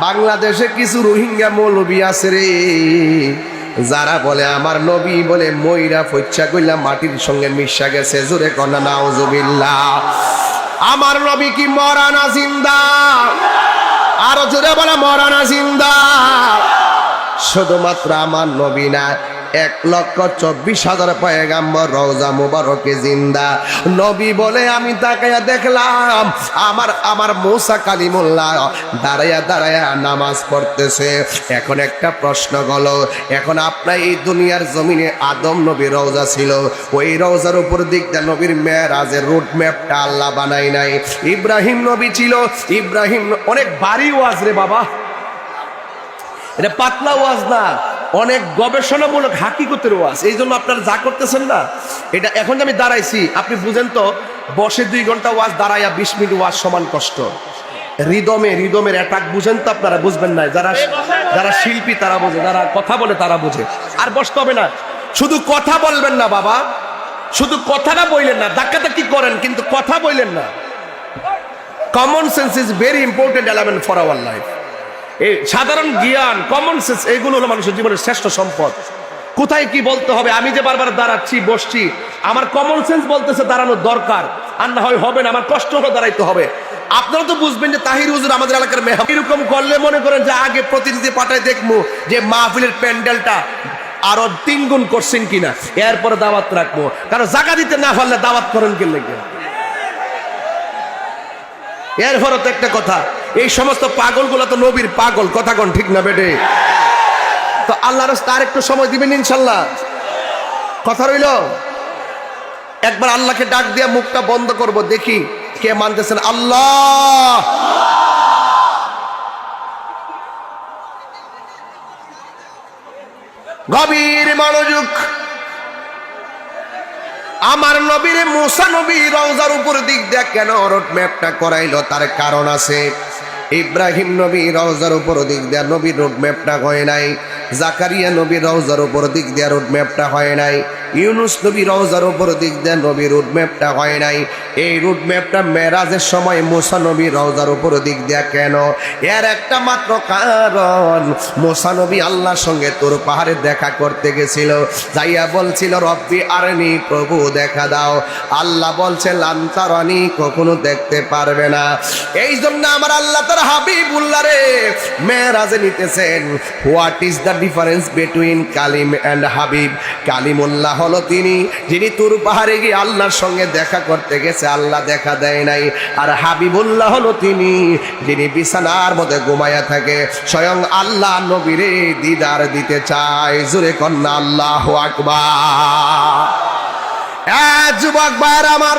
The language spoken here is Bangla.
বাংলাদেশে কিছু রোহিঙ্গা মৌলবী আছে রে। যারা বলে, আমার নবী বলে ময়রা ফচ্ছা কইলা মাটির সঙ্গে মিশা গেছে। জোরে কন্যা নাওজুবিল্লাহ আমার নবী কি মরানা জিন্দা? আরও জোরে বলে মরানা জিন্দা। শুধুমাত্র আমার নবী না এক লক্ষ চব্বিশ হাজার পয়গাম্বর রওজা মুবারকে জিন্দা। নবী বলে, আমি তাকাইয়া দেখলাম। আমার আমার মৌসা কালিমুল্লাহ দাঁড়াইয়া দাঁড়াইয়া নামাজ পড়তেছে। এখন একটা প্রশ্ন গল, এখন আপনার এই দুনিয়ার জমিনে আদম নবী রওজা ছিল। ওই রওজার উপর দিকটা নবীর মেয়েরাজের রুট ম্যাপটা আল্লাহ বানাই নাই। ইব্রাহিম নবী ছিল। ইব্রাহিম, অনেক বাড়ি ওয়াজ রে বাবা। এটা পাতলা ওয়াজ না। অনেক গবেষণামূলক হাকিকতের ওয়াজ। এই জন্য আপনারা যা করতেছেন না এটা এখন যে আমি দাঁড়াইছি আপনি বুঝেন তো বসে দুই ঘণ্টা ওয়াজ দাঁড়াইয়া বিশ মিনিট ওয়াজ সমান কষ্ট। রিদমে রিদমের অ্যাটাক বুঝেন তো আপনারা বুঝবেন না। যারা যারা শিল্পী তারা বোঝে যারা কথা বলে তারা বোঝে। আর বসতে হবে না। শুধু কথা বলবেন না বাবা। শুধু কথাটা বললেন না ধাক্কাধাক্কি করেন? কিন্তু কথা বললেন না। Common sense is very important element for our life এই সাধারণ জ্ঞান কমন সেন্স এগুলো হলো মানুষের জীবনের শ্রেষ্ঠ সম্পদ। কোথায় কি বলতে হবে? আমি যে বারবার দাঁড়াচ্ছি, বসছি, আমার কমন সেন্স বলতেছে দাঁড়ানোর দরকার। আর না হয় হবে না, আমার কষ্ট হলে দাঁড়াইতে হবে। আপনারা তো বুঝবেন যে তাহির হুজুর আমাদের এলাকার মেহা এরকম করলে মনে করেন যে আগে প্রতিনিধি পাঠায় দেখব যে মাহফিলের প্যান্ডেলটা আরও তিন গুণ করছেন কিনা। এরপরে দাওয়াত রাখব। কারণ জায়গা দিতে না পারলে দাওয়াত করেন কি লেগে? এরপরে তো একটা কথা এই সমস্ত পাগলগুলো তো নবীর পাগল কথা কোন ঠিক না বেটে? তো আল্লাহর তার একটু সময় দিবেন ইনশাল্লাহ। কথা রইল? একবার আল্লাহকে ডাক দিয়া মুখটা বন্ধ করব, দেখি কে মানতেছেন। আল্লাহ! গভীর মনোযোগ। আমার নবীর মুসা নবী রওজার উপর দিক দেখ কেন রোড ম্যাপটা করাইলো? তার কারণ আছে। ইব্রাহিম নবী রওজার উপর দিক দেয়া নবীর রোড ম্যাপটা হয় নাই। জাকারিয়া নবী রওজার উপর দিক দেয়া রোড ম্যাপটা হয় নাই। ইউনুস নবী রওজার উপর দিক দেন নবী রোড ম্যাপটা হয় নাই। এই রুট ম্যাপটা মেরাজের সময় মোসা নবী রওজার উপর দিক দেয়া কেন? এর একটা মাত্র কারণ, মোসা নবী আল্লাহর সঙ্গে তোর পাহাড়ে দেখা করতে গেছিল। যাইয়া বলছিল, রব্বি আরনি, প্রভু দেখা দাও। আল্লাহ বলছে লান্তারানি কখনো দেখতে পারবে না। এই জন্য আমার আল্লাহ তার হাবিবুল্লাহ রে, মেরাজে নিতেছেন। What is the difference between Kalim and Habib Kalimullah হলো তিনি, যিনি তুর পাহাড়ে গিয়ে আল্লাহর সঙ্গে দেখা করতে গেছে, আল্লাহ দেখা দেয় নাই। আর হাবিবুল্লাহ হলো তিনি, যিনি বিছানার মধ্যে ঘুমাইয়া থাকে, স্বয়ং আল্লাহ নবীরে দিদার দিতে চায়। জুরে কন্যা, আল্লাহ আকবা যুবক ভাইয়ের আমার